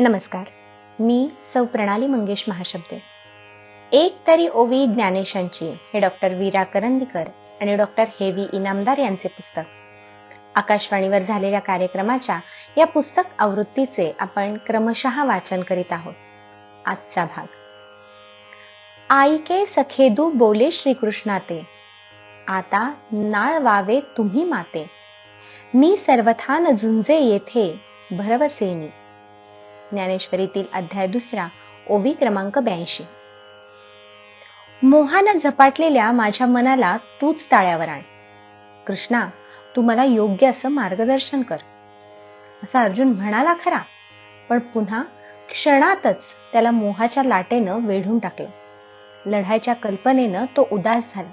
नमस्कार. मी सौ प्रणाली मंगेश महाशब्दे. एक तरी ओवी ज्ञानेशांची हे डॉक्टर वीरा करंदीकर आणि डॉक्टर हेवी इनामदार यांचे पुस्तक. आकाशवाणीवर झालेल्या कार्यक्रमाच्या या पुस्तक आवृत्तीचे आपण क्रमशः वाचन करीत आहोत. आजचा भाग. आईके सखेदू बोले श्रीकृष्णाते. आता नाळ वावे तुम्ही माते. मी सर्वथान झुंजे येथे भरवसेनी. ज्ञानेश्वरीतील अध्याय दुसरा ओवी क्रमांक ब्याऐंशी. मोहानं झपाटलेल्या माझ्या मनाला तूच ताळ्यावर आण. कृष्णा तू मला योग्य असं मार्गदर्शन कर. असा अर्जुन म्हणाला खरा पण पुन्हा क्षणातच त्याला मोहाच्या लाटेनं वेढून टाकलं. लढायच्या कल्पनेनं तो उदास झाला.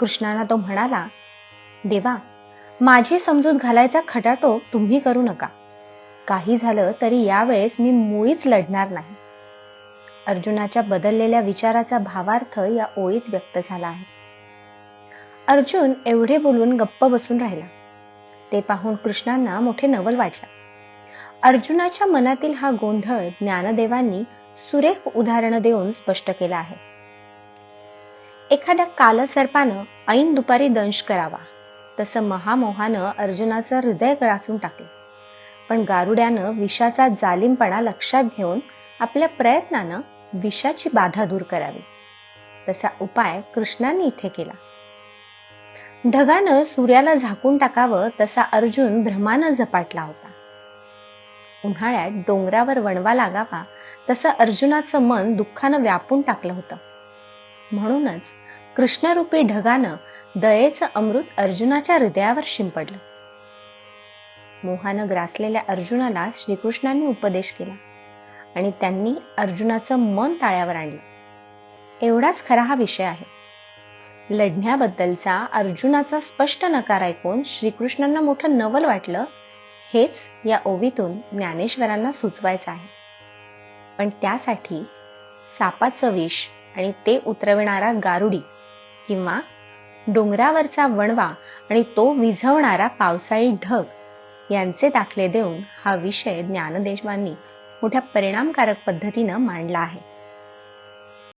कृष्णाला तो म्हणाला देवा माझी समजूत घालायचा खटाटो तुम्ही करू नका. काही झालं तरी यावेळेस मी मुळीच लढणार नाही. अर्जुनाच्या बदललेल्या विचाराचा भावार्थ या ओळीत व्यक्त झाला आहे. अर्जुन एवढे बोलून गप्प बसून राहिला. ते पाहून कृष्णांना मोठे नवल वाटला. अर्जुनाच्या मनातील हा गोंधळ ज्ञानदेवांनी सुरेख उदाहरण देऊन स्पष्ट केला आहे. एखाद्या कालसर्पानं ऐन दुपारी दंश करावा तसं महामोहानं अर्जुनाचं हृदय ग्रासून टाकलं. पण गारुड्यानं विषाचा जालिमपणा लक्षात घेऊन आपल्या प्रयत्नानं विषाची बाधा दूर करावी. तसा उपाय कृष्णाने इथे केला. ढगानं सूर्याला झाकून टाकावं तसा अर्जुन भ्रमानं झपाटला होता. उन्हाळ्यात डोंगरावर वणवा लागावा तसं अर्जुनाचं मन दुःखानं व्यापून टाकलं होतं. म्हणूनच कृष्णरूपी ढगानं दयेचं अमृत अर्जुनाच्या हृदयावर शिंपडलं. मोहानं ग्रासलेल्या अर्जुनाला श्रीकृष्णांनी उपदेश केला आणि त्यांनी अर्जुनाचं मन ताळ्यावर आणलं. एवढाच खरा हा विषय आहे. लढण्याबद्दलचा अर्जुनाचा स्पष्ट नकार ऐकून श्रीकृष्णांना मोठं नवल वाटलं हेच या ओवीतून ज्ञानेश्वरांना सुचवायचं आहे. पण त्यासाठी सापाचं विष आणि ते उतरविणारा गारुडी किंवा डोंगरावरचा वणवा आणि तो विझवणारा पावसाळी ढग यांचे दाखले देऊन हा विषय ज्ञानदेशवांनी मोठ्या परिणामकारक पद्धतीनं मांडला आहे.